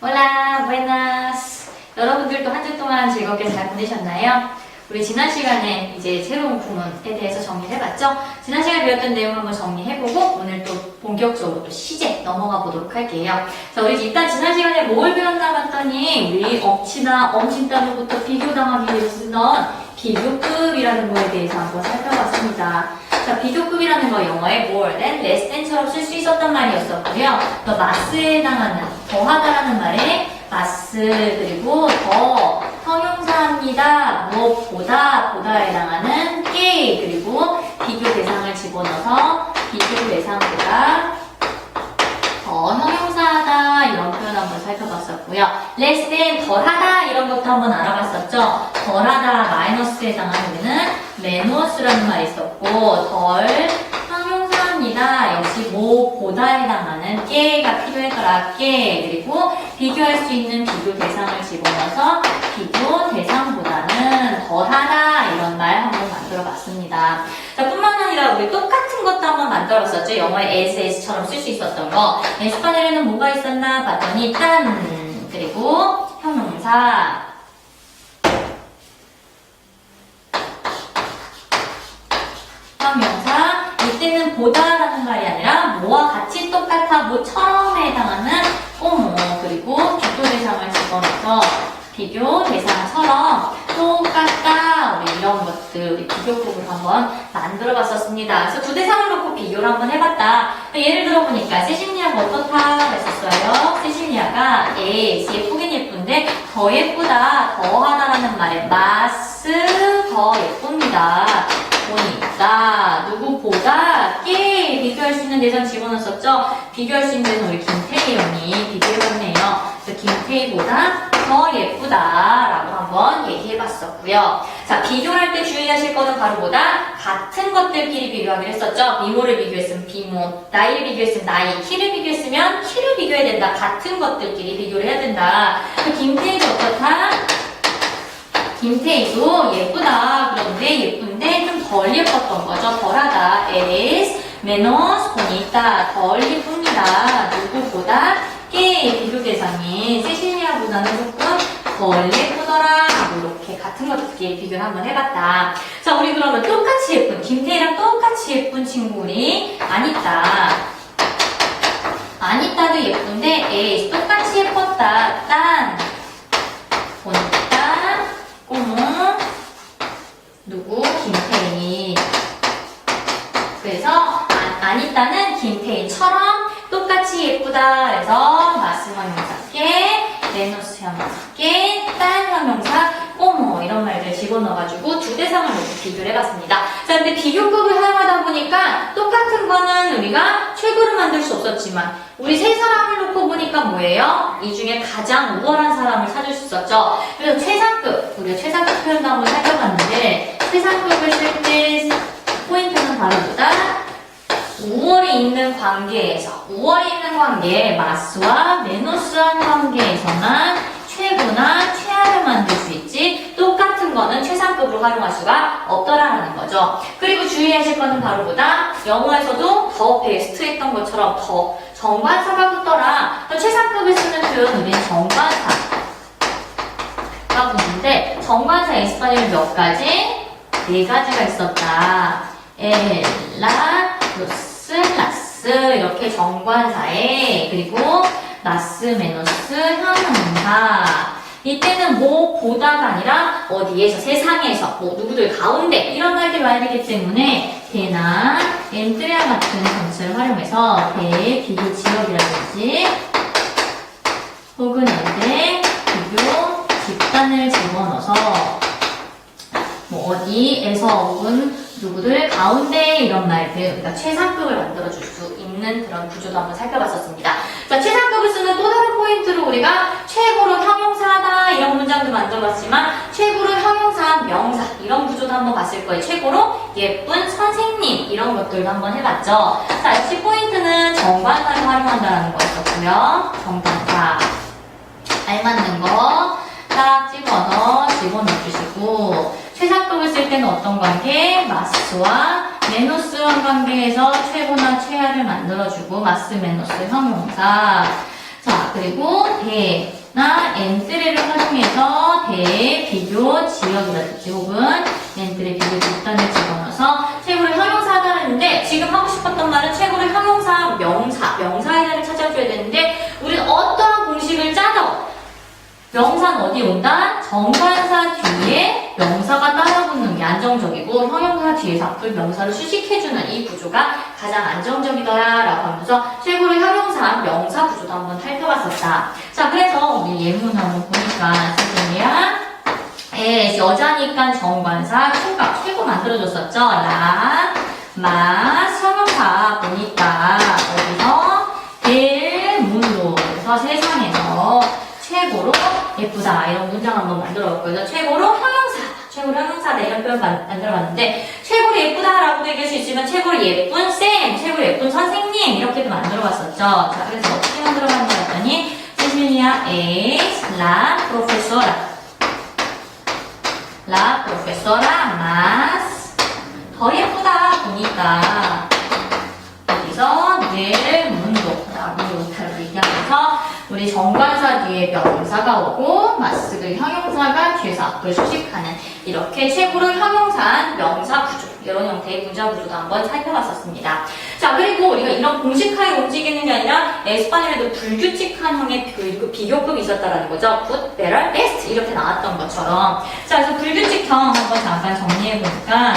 Hola, buenas. 여러분들도 한 주 동안 즐겁게 잘 보내셨나요? 우리 지난 시간에 이제 새로운 구문에 대해서 정리를 해봤죠? 지난 시간에 배웠던 내용 한번 정리해보고 오늘 또 본격적으로 또 시제 넘어가 보도록 할게요. 자, 우리 일단 지난 시간에 뭘 배웠나 봤더니 우리 억치나 엄친 단어부터 비교당하기 위해서 쓰던 비교급이라는 거에 대해서 한번 살펴봤습니다. 자, 비교급이라는 거 영어에 more than, less than처럼 쓸 수 있었단 말이었었고요. 또 마스에 해당하는, 더하다라는 말에 마스 그리고 더 형용사입니다. 무엇보다 보다에 해당하는 게 그리고 비교 대상을 집어넣어서 비교 대상보다 더 형용사하다 이런 표현 한번 살펴봤었고요. less than 덜하다 이런 것도 한번 알아봤었죠. 덜하다 마이너스에 해당하는 메노스라는 말이 있었고 덜 형용사입니다. 역시 뭐보다에 해당하는 깨가 필요했더라 깨 그리고 비교할 수 있는 비교 대상을 집어넣어서 비교 대상보다는 덜하다 이런 말 한번 만들어봤습니다. 자 뿐만 아니라 우리 똑같은 것도 한번 만들었었죠. 영어의 as, as처럼 쓸 수 있었던 거. 에스파녟에는 뭐가 있었나 봤더니 딴 그리고 형용사 형용사 이때는 보다라는 말이 아니라 뭐와 같이 똑같아 뭐처럼에 해당하는 꼬모 그리고 비교 대상을 집어넣어서 비교 대상처럼 똑같다 우리 이런 것들 우리 비교법을 한번 만들어 봤었습니다. 그래서 두 대상을 놓고 비교를 한번 해봤다. 예를 들어 보니까 세실리아가 어떻다 그랬었어요. 세실리아가 예, 예쁘긴 예쁜데 더 예쁘다 더 하다라는 말에 마스 더 예쁩니다. 보니까 누구보다 깨 비교할 수 있는 대상 집어넣었었죠. 비교할 수 있는 우리 김태희 형이 비교해봤네요. 그래서 김태희보다 더 예쁘다라고 한번 얘기해봤었고요. 자 비교할 때 주의하실 거는 바로 뭐다? 같은 것들끼리 비교하기로 했었죠. 미모를 비교했으면 비모, 나이를 비교했으면 나이, 키를 비교했으면 키를 비교해야 된다. 같은 것들끼리 비교를 해야 된다. 그 김태희도 어떻다? 김태희도 예쁘다. 그런데 예쁜데 좀 덜 예뻤던 거죠. 덜하다. es menos bonita. 덜 예쁩니다. 누구보다 꽤 비교 대상이 세실리아보다는 조금 덜 예쁘더라. 이렇게 같은 것들끼리 비교를 한번 해봤다. 자, 우리 그러면 똑같이 예쁜, 김태희랑 똑같이 예쁜 친구 우리 아니따. 아니따도 예쁜데 에이 똑같이 예뻤다. 딴 보니까 꼬무 누구 김태희 그래서 아, 아니따는 김태희처럼 똑같이 예쁘다 그래서 마스 형용사께 레노스 형용사께 딴 형용사 꼬모 이런 말들 집어넣어가지고 두 대상을 놓고 비교를 해봤습니다 자 근데 비교급을 사용하다 보니까 똑같은 거는 우리가 최고로 만들 수 없었지만 우리 세 사람을 놓고 보니까 뭐예요? 이 중에 가장 우월한 사람을 찾을 수 있었죠 그래서 최상급 우리가 최상급 표현도 한번 살펴봤는데 최상급을 쓸 때 포인트는 바로 뭐다? 우월이 있는 관계에서 우월이 있는 관계 마스와 메노스한 관계에서만 최고나 최하를 만들 수 있지 똑같은 거는 최상급으로 활용할 수가 없더라라는 거죠. 그리고 주의하실 거는 바로 보다 영어에서도 더 베스트 했던 것처럼 더 정관사가 붙더라. 또 최상급을 쓰는 표현 우리는 정관사가 붙는데 정관사 에스파뇰 몇 가지? 네 가지가 있었다. 엘라, 루스, 라스 이렇게 정관사에 그리고 라스, 메노스, 형용사 이때는 뭐 보다가 아니라 어디에서 세상에서 뭐 누구들 가운데 이런 말들 와야 되기 때문에 대나 엔트리아 같은 전체를 활용해서 대 비교 지역이라든지 혹은 연대 비교 집단을 집어넣어서 뭐 어디에서 혹은 누구들 가운데 이런 말들 그러니까 최상급을 만들어줄 수 있는 그런 구조도 한번 살펴봤었습니다. 자 최상급을 쓰는 또 다른 포인트로 우리가 최고로 형용사다 이런 문장도 만들어봤지만 최고로 형용사 명사 이런 구조도 한번 봤을 거예요. 최고로 예쁜 선생님 이런 것들도 한번 해봤죠. 자 역시 포인트는 정관사를 활용한다는 거였었고요. 정관사 알맞는 거 딱 집어서 집어넣어주시고 최상급을 쓸 때는 어떤 관계? 마스와 메노스와 관계에서 최고나 최하를 만들어주고 마스, 메노스, 형용사 자, 그리고 대나 엔트리를 활용해서 대 비교 지역이라든지 혹은 엔트리 비교 집단을 집어넣어서 최고로 형용사가 하는데 지금 하고 싶었던 말은 최고로 형용사, 명사, 명사에다를 찾아줘야 되는데 우리는 어떠한 공식을 짜도 명사는 어디 온다? 정관사 뒤에 명사가 따라붙는 게 안정적이고 형용사 뒤에서 앞을 명사를 수식해주는 이 구조가 가장 안정적이더라 라고 하면서 최고로 형용사 명사 구조도 한번 살펴봤었다. 자, 그래서 우리 예문 한번 보니까 선생님이야. 예, 여자니까 정관사 최고, 최고 만들어줬었죠. 라, 마, 형용사 보니까 어디서 일, 문도 그래서 세상에서 최고로 예쁘다 이런 문장 한번 만들어봤고요. 최고로 형용사, 최고로 형용사다 이런 표현 만- 만들어봤는데 최고로 예쁘다라고도 얘기할 수 있지만 최고로 예쁜 쌤, 최고로 예쁜 선생님 이렇게도 만들어봤었죠. 자, 그래서 어떻게 만들어봤냐 했더니 세밀리아 es la profesora, la profesora 더 예쁘다 보니까 여기서 늘 문도라고 얘기하면서 우리 정관사 뒤에 명사가 오고 마스크 형용사가 뒤에서 앞을 수식하는 이렇게 최고로 형용사한 명사 구조 이런 형태의 문장 구조도 한번 살펴봤었습니다. 자 그리고 우리가 이런 공식하에 움직이는 게 아니라 에스파뇰에도 불규칙한 형의 그- 그 비교급이 있었다라는 거죠. good, better, best 이렇게 나왔던 것처럼 자 그래서 불규칙형 한번 잠깐 정리해 보니까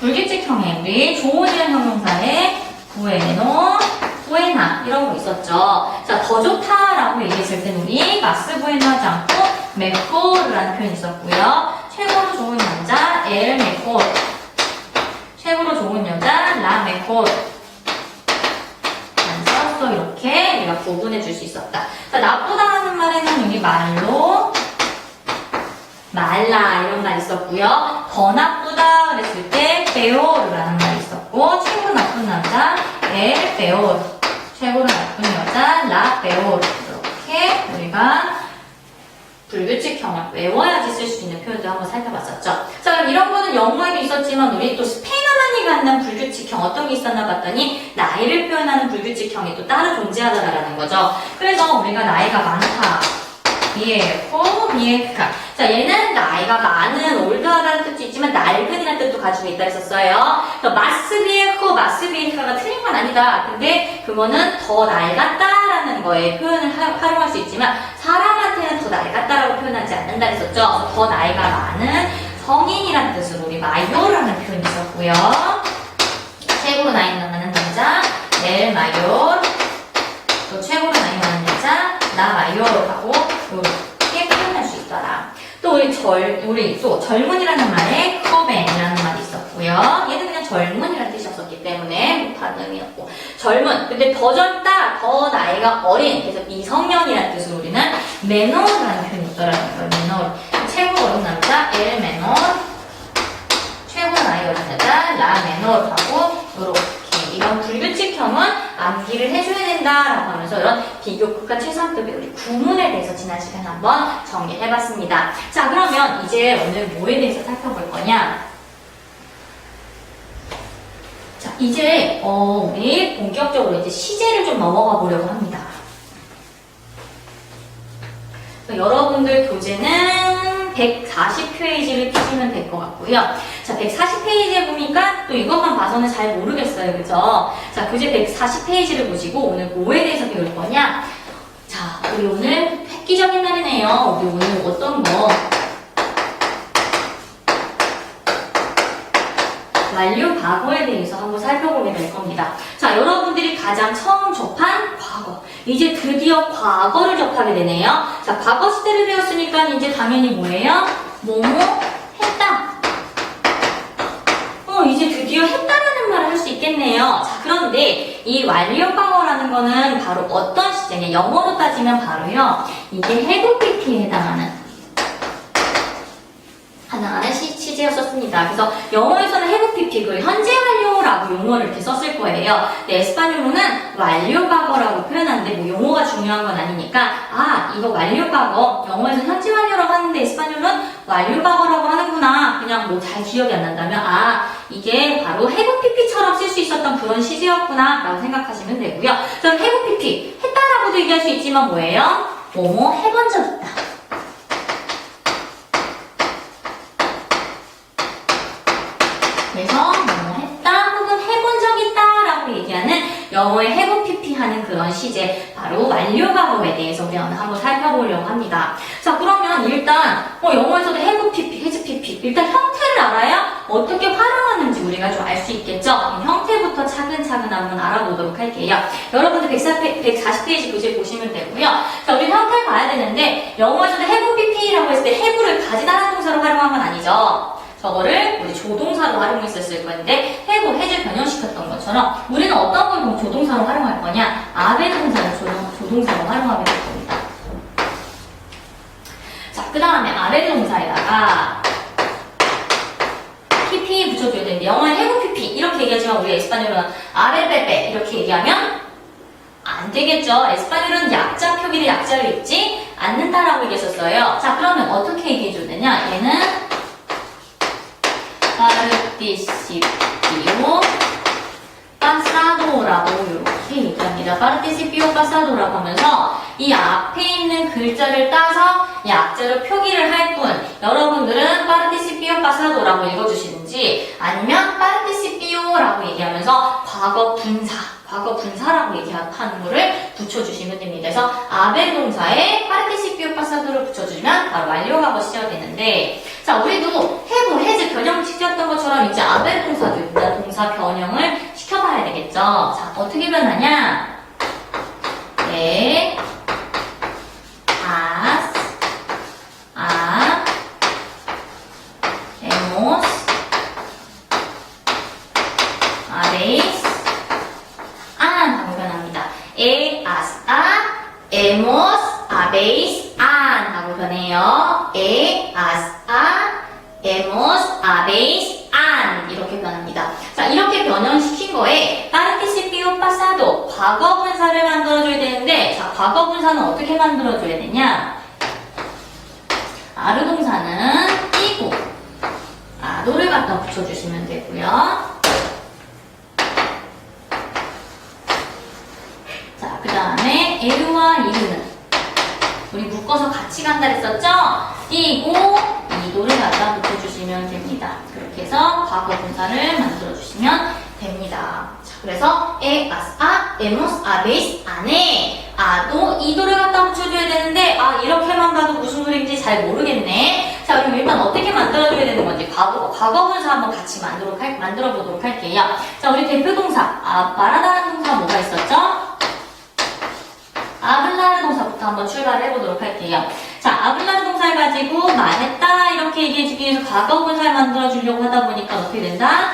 불규칙형에 우리 좋은 이란 형용사에 부에노, 부에나 이런 거 있었죠. 자, 더 좋다라고 얘기했을 땐 우리 마스 부에노 하지 않고 메코르라는 표현이 있었고요. 최고로 좋은 남자 엘 메코르 최고로 좋은 여자 라 메코르 써서 이렇게 우리가 구분해 줄 수 있었다. 자, 나쁘다 하는 말에는 우리 말로 말라 이런 말 있었고요. 더 나쁘다 그랬을 때 베오르라는 말 있었고 최고 나쁜 남자 엘 베오르 최고로 나쁜 여자 라 베오르 이렇게 우리가 불규칙형을 외워야지 쓸 수 있는 표현도 한번 살펴봤었죠. 자 그럼 이런 거는 영어에도 있었지만 우리 또 스페인어만이 갖는 불규칙형 어떤 게 있었나 봤더니 나이를 표현하는 불규칙형이 또 따로 존재하더라라는 거죠. 그래서 우리가 나이가 많다. 비에코, 비에카. 자, 얘는 나이가 많은, 올드하다는 뜻도 있지만 낡은이라는 뜻도 가지고 있다 했었어요. 마스 비에코, 마스 비에카가 틀린 건 아니다. 근데 그거는 더 낡았다라는 거에 표현을 하- 활용할 수 있지만 사람한테는 더 낡았다라고 표현하지 않는다 했었죠. 더 나이가 많은 성인이라는 뜻으로 우리 마요라는 표현이 있었고요. 최고로 나이 많은 남자, 엘 마요. 또 최고로 나이 많은 여자, 나 마요라고 이렇게 표현할 수 있더라. 또 우리 절, 우리 또 젊은이라는 말에 커벤이라는 말이 있었고요. 얘는 그냥 젊은이라는 뜻이었기 때문에 의미였고 젊은. 근데 더 젊다, 더 나이가 어린. 그래서 미성년이라는 뜻으로 우리는 메노라는 표현이 거예요. 메노. 최고 어린 남자 엘 메노. 최고 나이 어린 여자 라 메노라고 이렇게 이런 불규칙형은 암기를 해줘야 된다라고 하면서 이런 비교급과 최상급의 우리 구문에 대해서 지난 시간에 한번 정리해봤습니다. 자 그러면 이제 오늘 뭐에 대해서 살펴볼 거냐? 자 이제 어, 우리 본격적으로 이제 시제를 좀 넘어가 보려고 합니다. 그래서 여러분들 교재는 140페이지를 펴시면 될 것 같고요. 자, 140페이지에 보니까 또 이것만 봐서는 잘 모르겠어요. 그죠? 자, 교재 140페이지를 보시고 오늘 뭐에 대해서 배울 거냐? 자, 우리 오늘 획기적인 날이네요. 우리 오늘 어떤 거? 완료 과거에 대해서 한번 살펴보게 될 겁니다. 자, 여러분들이 가장 처음 접한 과거. 이제 드디어 과거를 접하게 되네요. 자, 과거 시대를 배웠으니까 이제 당연히 뭐예요? 뭐뭐 했다. 어, 이제 드디어 했다라는 말을 할 수 있겠네요. 자, 그런데 이 완료 과거라는 거는 바로 어떤 시제냐? 영어로 따지면 바로요. 이게 PP에 해당하는 시, 시제였었습니다. 그래서 영어에서는 PP, 그 현재 완료 라고 용어를 이렇게 썼을 거예요. 근데 에스파뇰로는 완료 과거라고 표현하는데 뭐 용어가 중요한 건 아니니까 아 이거 완료 과거 영어에서는 현재 완료라고 하는데 에스파뇰은 완료 과거라고 하는구나. 그냥 뭐 잘 기억이 안 난다면 아 이게 바로 have PP처럼 쓸 수 있었던 그런 시제였구나 라고 생각하시면 되고요. 그럼 have pp 했다라고도 얘기할 수 있지만 뭐예요? 뭐뭐 해본 적 있다. 그래서 뭐뭐 했다 혹은 해본 적 있다라고 얘기하는 영어의 pp 하는 그런 시제 바로 완료 과거에 대해서 우리 한번 살펴보려고 합니다. 자 그러면 일단 어, 영어에서도 has pp 일단 형태를 알아야 어떻게 활용하는지 우리가 좀 알 수 있겠죠. 형태부터 차근차근 한번 알아보도록 할게요. 여러분들 140페이지 교재 보시면 되고요. 자 우리 형태를 봐야 되는데 영어에서도 pp라고 했을 때 have를 가지다 하는 동사로 활용한 건 아니죠. 저거를 우리 조동사로 활용했었을 건데 해고 해제 변형시켰던 것처럼 우리는 어떤 걸 그럼 조동사로 활용할 거냐 아베 동사를 조동, 조동사로 활용하게 될 겁니다. 자, 그 다음에 아베 동사에다가 pp 붙여줘야 되는데 영어는 해고 pp 이렇게 얘기하지만 우리 에스파뇰은 아베페페 이렇게 얘기하면 안 되겠죠. 에스파뇰은 약자 표기를 약자를 읽지 않는다라고 얘기했었어요. 자, 그러면 어떻게 얘기해줬느냐 얘는 participió pasado라고 이렇게 얘기합니다. participió pasado라고 하면서 이 앞에 있는 글자를 따서 약자로 표기를 할 뿐 여러분들은 participió pasado라고 읽어주시는지 아니면 participio라고 얘기하면서 과거 분사 과거 분사라고 얘기하는 거를 붙여주시면 됩니다. 그래서 아베 동사에 participio pasado를 붙여주면 바로 완료 과거 시작이 되는데 자 우리도 have, has 변형 시켰던 것처럼 이제 아베 동사도 일단 동사 변형을 시켜봐야 되겠죠. 자 어떻게 변하냐? 네, as, a, hemos, habéis, an 하고 변합니다. E, as, a, hemos, habéis, an 변해요. E, as, a, hemos, habéis, an 이렇게 변합니다. 자, 이렇게 변형시킨 거에 participio pasado 과거 분사를 만들어줘야 되는데 자, 과거 분사는 어떻게 만들어줘야 되냐? 아르 동사는 띄고 아도를 갖다 붙여주시면 되고요. 자, 그 다음에 에르와 이르는 우리 묶어서 같이 간다 했었죠? 띄고 이도를 갖다 붙여주시면 됩니다. 그렇게 해서 과거 분사를 만들어주시면 됩니다. 자, 그래서 에, 아스, 아, 에모스, 아베이스, 안에 아도 이도를 갖다 붙여줘야 되는데 아 이렇게만 봐도 무슨 소리인지 잘 모르겠네. 자, 그럼 일단 어떻게 만들어줘야 되는 건지 과거, 과거 분사 한번 같이 만들어, 할, 만들어 보도록 할게요. 자, 우리 대표 동사, 아, 말하다는 동사 뭐가 있었죠? 아블라르 동사부터 한번 출발을 해보도록 할게요. 자, 아블라르 동사를 가지고 말했다 이렇게 얘기해주기 위해서 과거 분사를 만들어주려고 하다 보니까 어떻게 된다?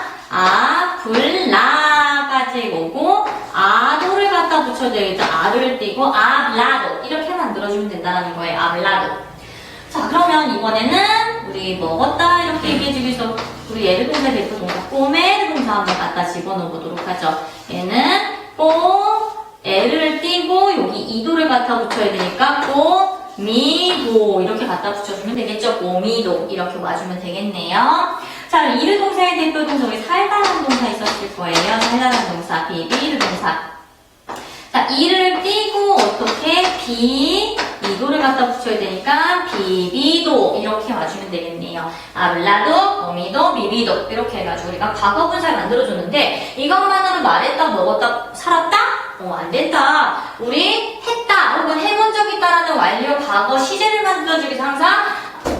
아블라까지 오고 아도를 갖다 붙여야 되겠죠. 아를 띄고 아블라도 이렇게 만들어주면 된다는 거예요. 아블라도. 자, 그러면 이번에는 우리 먹었다 이렇게 얘기해주기 위해서 우리 예를 동사 대표 동사 꼬메르 동사 한번 갖다 집어넣어 보도록 하죠. 얘는 꼬 L을 띄고 여기 이도를 갖다 붙여야 되니까 꼬미도 이렇게 갖다 붙여주면 되겠죠. 꼬미도 이렇게 와주면 되겠네요. 자, 이르 동사의 대표 동사 우리 살다란 동사 있었을 거예요. 살다란 동사 비비르 동사. 자, 이를 띄고 어떻게 비 이도를 갖다 붙여야 되니까 비비도 이렇게 와주면 되겠네요. 아블라도, 꼬미도, 비비도 이렇게 해가지고 우리가 과거 분사를 만들어줬는데 이것만으로 말했다, 먹었다, 살았다? 어, 안 된다. 우리 했다 혹은 해본 적 있다라는 완료 과거 시제를 만들어주기 위해서 항상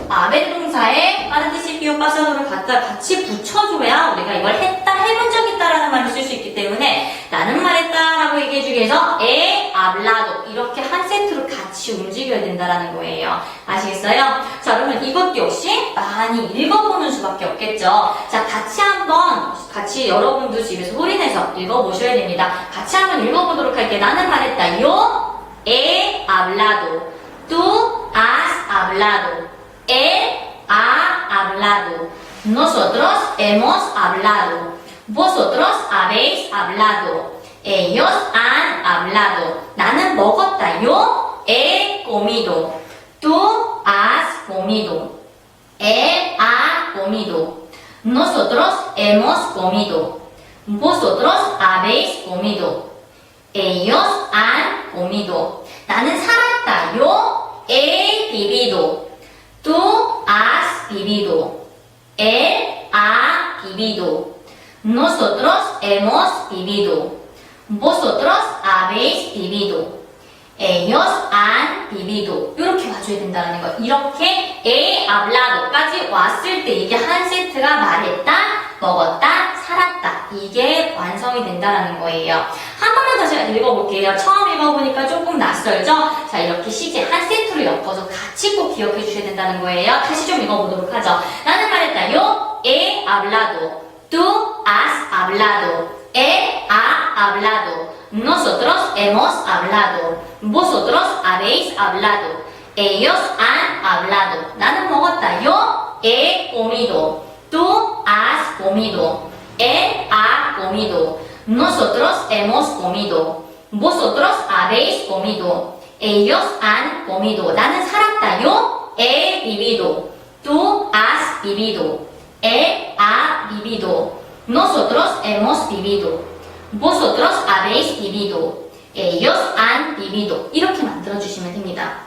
아베 동사에 파르티시피오 파사도를 갖다 같이 붙여줘야 우리가 이걸 했다, 해본 적 있다라는 말을 쓸 수 있기 때문에 나는 말했다라고 얘기해주기 위해서 에, 아블라도 이렇게 한 세트로 같이 움직여야 된다라는 거예요. 아시겠어요? 자, 그러면 이것 역시 많이 읽어보는 수밖에 없겠죠. 자, 같이 한번 같이 여러분도 집에서 소리내서 읽어보셔야 됩니다. 같이 한번 읽어보도록 할게요. 나는 말했다. 요, 에, 아블라도. tú has hablado. Él ha hablado. Nosotros hemos hablado. Vosotros habéis hablado. Ellos han hablado. 나는 먹었다요. He comido. Tú has comido. Él ha comido. Nosotros hemos comido. Vosotros habéis comido. Ellos han comido. 나는 살았다.요. He vivido. Tú has vivido. Él ha vivido. Nosotros hemos vivido. Vosotros habéis vivido. Ellos han vivido. 이렇게 와줘야 된다는 거. 이렇게 he hablado까지 왔을 때 이게 한 세트가 말했다, 먹었다, 살았다. 이게 완성이 된다는 거예요. 한 번만 다시 읽어볼게요. 처음 읽어보니까 조금 낯설죠? 자, 이렇게 시제 한 세트로 엮어서 같이 꼭 기억해 주셔야 된다는 거예요. 다시 좀 읽어보도록 하죠. 나는 말했다. Yo he hablado. Tú has hablado. Él ha hablado. Nosotros hemos hablado. Vosotros habéis hablado. Ellos han hablado. 나는 먹었다. Yo he comido. Tú has comido. Él ha comido. Nosotros hemos comido. Vosotros habéis comido. Ellos han comido. 나는 살았다. Yo he vivido. Tú has vivido. Él ha vivido. Nosotros hemos vivido. Vosotros habéis vivido. Ellos han vivido. 이렇게 만들어주시면 됩니다.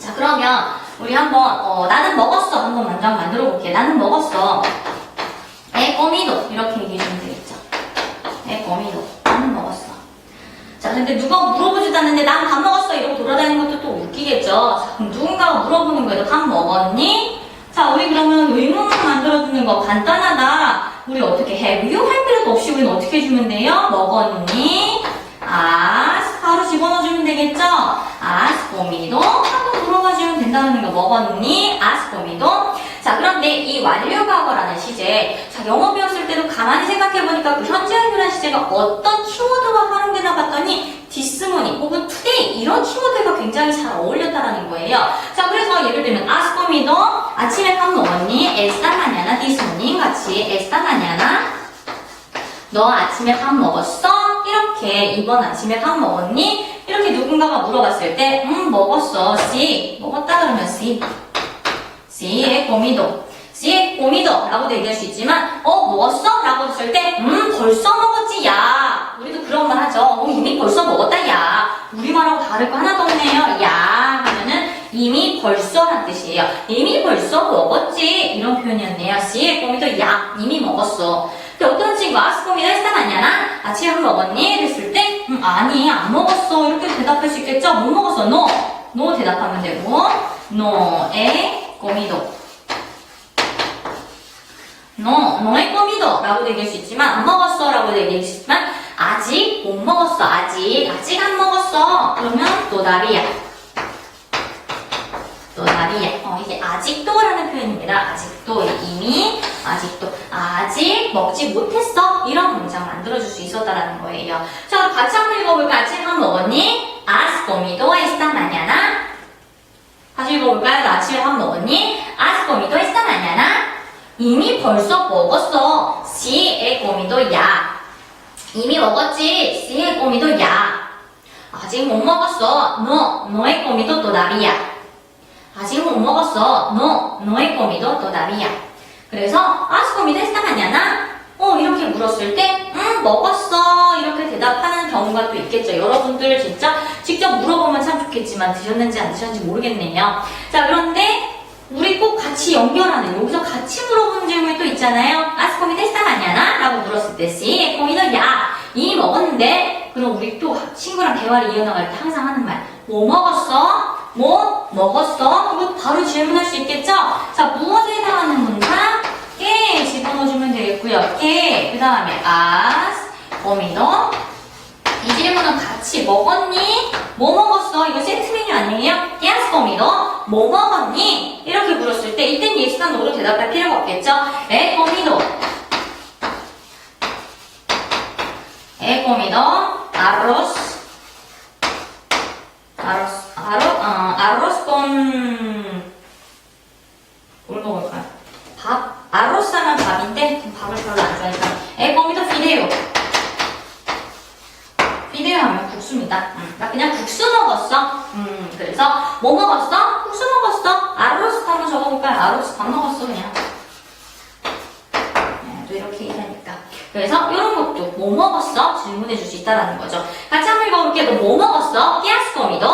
자, 그러면 우리 한번, 어, 나는 먹었어. 한번 먼저 만들어 볼게요. 나는 먹었어. 에 꼬미도. 이렇게 얘기해주면 되겠죠. 에 꼬미도. 자, 근데 누가 물어보지도 않는데 난 밥 먹었어. 이러고 돌아다니는 것도 또 웃기겠죠. 자, 그럼 누군가가 물어보는 거예요. 밥 먹었니? 자, 우리 그러면 의문문 만들어주는 거 간단하다. 우리 어떻게 해? you 할 필요도 없이 우리는 어떻게 해주면 돼요? 먹었니? 아스 바로 집어넣어주면 되겠죠? 아스 고미도 하고 물어봐주면 된다는 거 먹었니? 아스 고미도 자 그런데 이 완료과거라는 시제 자 영어 배웠을 때도 가만히 생각해보니까 그 현재 완료라는 시제가 어떤 키워드와 활용되나 봤더니 디스모니 혹은 투데이 이런 키워드가 굉장히 잘 어울렸다라는 거예요 자 그래서 예를 들면 아스 고미도 아침에 밥 먹었니? 에스타 마냐나 디스모니 같이 에스타 마냐나 너 아침에 밥 먹었어? 이렇게 이번 아침에 밥 먹었니? 이렇게 누군가가 물어봤을 때, 음, 먹었어. 씨. 먹었다 그러면 씨. 씨의 고미도. 씨의 고미도. 라고도 얘기할 수 있지만, 어, 먹었어? 라고 했을 때, 음, 벌써 먹었지, 야. 우리도 그런 말 하죠. 어, 이미 벌써 먹었다, 야. 우리말하고 다를 거 하나도 없네요. 야. 하면은, 이미 벌써란 뜻이에요. 이미 벌써 먹었지. 이런 표현이었네요. 씨의 고미도, 야. 이미 먹었어. 근데 어떤 친구 아스코미다 했다 아냐나 아침에 밥 먹었니? 그랬을 때 음, 아니 안 먹었어 이렇게 대답할 수 있겠죠? 못 먹었어 no no 대답하면 되고 no에 꼬미도. no no의 꼬미도 라고 얘기할 수 있지만 안 먹었어 라고 얘기할 수 있지만 아직 못 먹었어 아직. 아직 안 먹었어. 그러면 또다리야. 또다리야. 어, 이게 아직도 라는 표현입니다. 아직도 이미 아직도 아직 먹지 못했어. 이런 문장 만들어줄 수 있었다라는 거예요. 자 같이 한번 읽어볼까 아침 밥 먹었니? Has comido esta mañana 다시 읽어볼까요? 너 아침에 밥 먹었니? Has comido esta mañana 이미 벌써 먹었어 he comido ya 이미 먹었지 he comido ya 아직 못 먹었어 no he comido todavía 아직 못 먹었어 no he comido todavía 그래서 has comido esta mañana 어 이렇게 물었을 때 음 먹었어 이렇게 대답하는 경우가 또 있겠죠 여러분들 진짜 직접 물어보면 참 좋겠지만 드셨는지 안 드셨는지 모르겠네요 자 그런데 우리 꼭 같이 연결하는 여기서 같이 물어보는 질문이 또 있잖아요 comido esta mañana 라고 물었을 때 he comido ya 이미 먹었는데 그럼 우리 또 친구랑 대화를 이어나갈 때 항상 하는 말 뭐 먹었어? 뭐 먹었어? 그리고 바로 질문할 수 있겠죠? 자 무엇에 해당하는 문장? 깨 집어넣어주면 되겠고요. 깨, 그 다음에 as, 거미도. 이 질문은 같이 먹었니? 뭐 먹었어? 이거 세트 메뉴 아니에요? yes, 거미도. 뭐 먹었니? 이렇게 물었을 때 이땐 yes나 no로 대답할 필요가 없겠죠? 에, 거미도. 에, 거미도. arroz. arroz, arroz, 어, arroz con 뭘 먹을까요? 밥? 아로사는 밥인데 밥을 별로 안 좋아하니까 에 거기도 피데요 피데요 하면 국수입니다 음, 나 그냥 국수 먹었어 음, 그래서 뭐 먹었어? 국수 먹었어 아로스 한번 적어볼까요? 아로스 밥 먹었어 그냥 네, 또 이렇게 얘기하니까 그래서 이런 것도 뭐 먹었어? 질문해 줄 수 있다라는 거죠. 같이 한번 읽어볼게요. 너 뭐 먹었어? 끼아스코미도?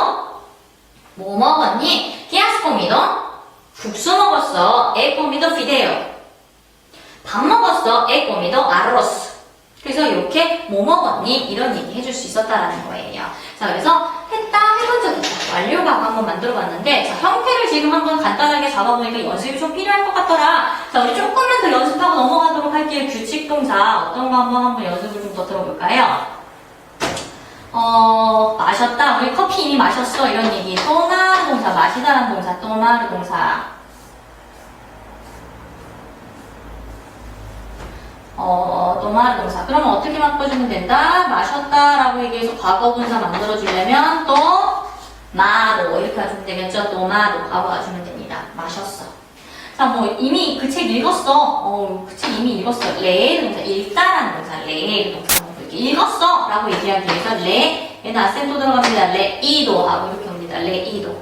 뭐 먹었니? 끼아스코미도? 국수 먹었어. 에코미도 피데요. 밥 먹었어. 에코미도 아로스. 그래서 이렇게 뭐 먹었니? 이런 얘기 해줄 수 있었다라는 거예요. 자, 그래서 했다, 해본 적 있다. 완료각 한번 만들어 봤는데, 자, 형태를 지금 한번 간단하게 잡아보니까 연습이 좀 필요할 것 같더라. 자, 우리 조금만 더 연습하고 넘어가도록 할게요. 규칙 동사. 어떤 거 한번 한번 연습을 좀 더 들어볼까요? 어, 마셨다. 우리 커피 이미 마셨어. 이런 얘기. 또마르 동사. 마시다라는 동사. 또마르 동사. 어, 또마르 동사. 그러면 어떻게 바꿔주면 된다? 마셨다 라고 얘기해서 과거 분사 만들어주려면 또 마도 이렇게 해주면 되겠죠? 또 마도 과거 가주면 됩니다. 마셨어. 자, 뭐 이미 그 책 읽었어. 어, 그 책 이미 읽었어. 레 동사 읽다라는 동사 레 동사 이렇게 읽었어 라고 얘기하기 위해서 레 얘는 아센토 들어갑니다. 레 이도 하고 이렇게 옵니다. 레 이도.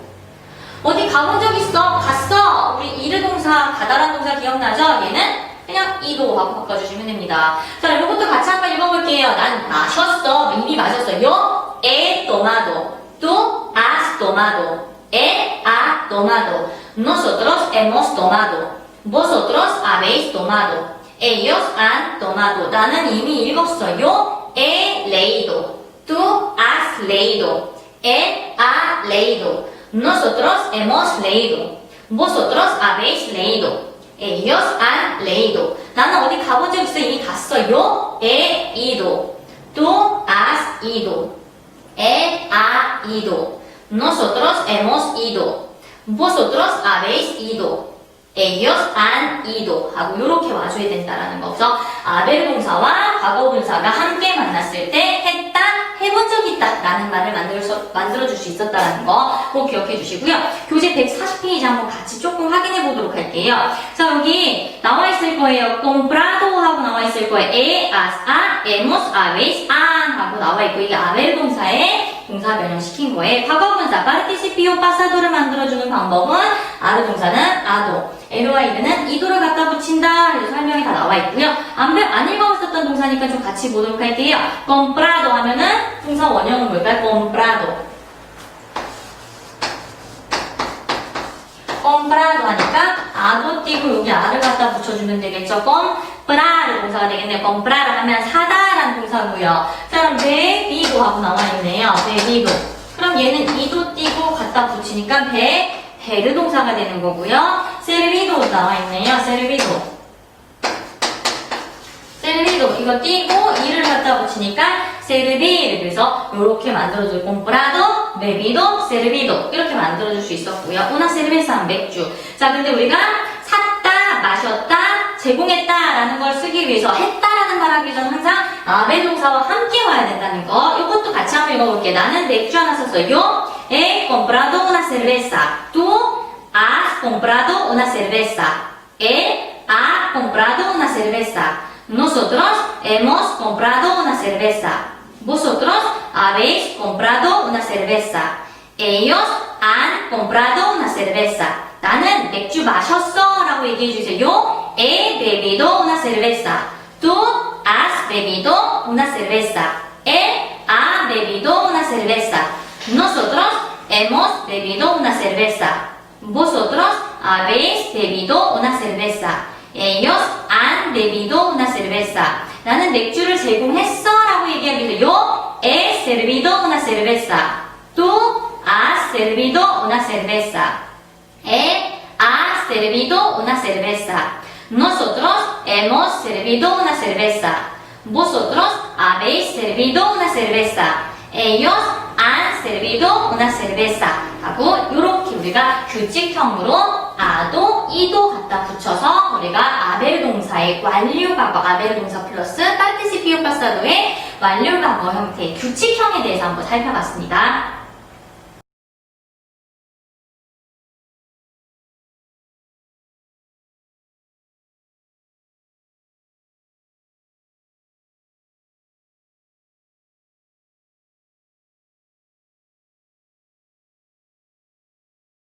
어디 가본 적 있어? 갔어. 우리 이르 동사 가다란 동사 기억나죠? 얘는 그냥 이도 하고 바꿔주시면 됩니다. 자, 이것도 같이 한번 읽어볼게요. 난 마셨어. 이미 마셨어 요. 에 tomado. Tú has tomado. Él ha tomado. Nosotros hemos tomado. Vosotros habéis tomado. Ellos han tomado. 나는 이미 읽었어요. He leído. Tú has leído. Él ha leído. Nosotros hemos leído. Vosotros habéis leído. Ellos han leído. 나는 어디 가본 적 있어? 이미 갔어요. He ido. Tú has ido. Él ha ido. Nosotros hemos ido. Vosotros habéis ido. Ellos han ido. 하고 이렇게 와줘야 된다라는 거. 그래서 아벨 동사와 과거 분사가 함께 만났을 때 해본 적 있다 라는 말을 만들 수, 만들어줄 수 있었다는 거 꼭 기억해 주시고요. 교재 140페이지 한번 같이 조금 확인해 보도록 할게요. 자, 여기 나와 있을 거예요. comprado 하고 나와 있을 거예요. e, as, a, hemos, habéis, han 하고 나와 있고 이게 아벨 동사에 동사 변형시킨 거예요. 과거 분사 participio pasado를 만들어주는 방법은 아르 동사는 아도, 에로와 이르는 이도를 갖다 붙인다. 그래서 설명이 다 나와 있고요. 안, 배- 안 읽어봤었던 동사니까 좀 같이 보도록 할게요. comprado 하면은 원형은 뭘까요? comprado. comprado 하니까 아도 띄고 여기 아를 갖다 붙여주면 되겠죠. comprar 동사가 되겠네요. comprar 하면 사다라는 동사고요. 자, 그럼 bebido 하고 나와 있네요. bebido. 그럼 얘는 이도 띄고 갖다 붙이니까 배, 베르 동사가 되는 거고요. servido 나와 있네요. servido. servido 이거 띄고 이를 갖다 붙이니까 servir 그래서 이렇게 만들어줄 comprado, bebido, servido 이렇게 만들어줄 수 있었고요. una cerveza 맥주. 자 근데 우리가 샀다, 마셨다, 제공했다라는 걸 쓰기 위해서 했다라는 말 하기 전 항상 아벨 동사와 함께 와야 된다는 거. 이것도 같이 한번 읽어볼게요. 나는 맥주 하나 샀어요. He comprado una cerveza. Tú has comprado una cerveza. Él ha comprado una cerveza. Nosotros hemos comprado una cerveza. Vosotros habéis comprado una cerveza. Ellos han comprado una cerveza. 나는 맥주 마셨어 라고 얘기해 주세요. He bebido una cerveza. Tú has bebido una cerveza. Él ha bebido una cerveza. Nosotros hemos bebido una cerveza. Vosotros habéis bebido una cerveza. Ellos han bebido una cerveza. 나는 맥주를 제공했어 라고 얘기하기 위해서 He servido una cerveza. Tú has servido una cerveza. Él ha servido una cerveza. Nosotros hemos servido una cerveza. Vosotros habéis servido una cerveza. Ellos han servido una cerveza. 하고 이렇게 우리가 규칙형으로 아도, 이도 갖다 붙여서 우리가 아벨 동사의 완료 과거, 아벨 동사 플러스 파티시피오 파사도의 완료 과거 형태의 규칙형에 대해서 한번 살펴봤습니다.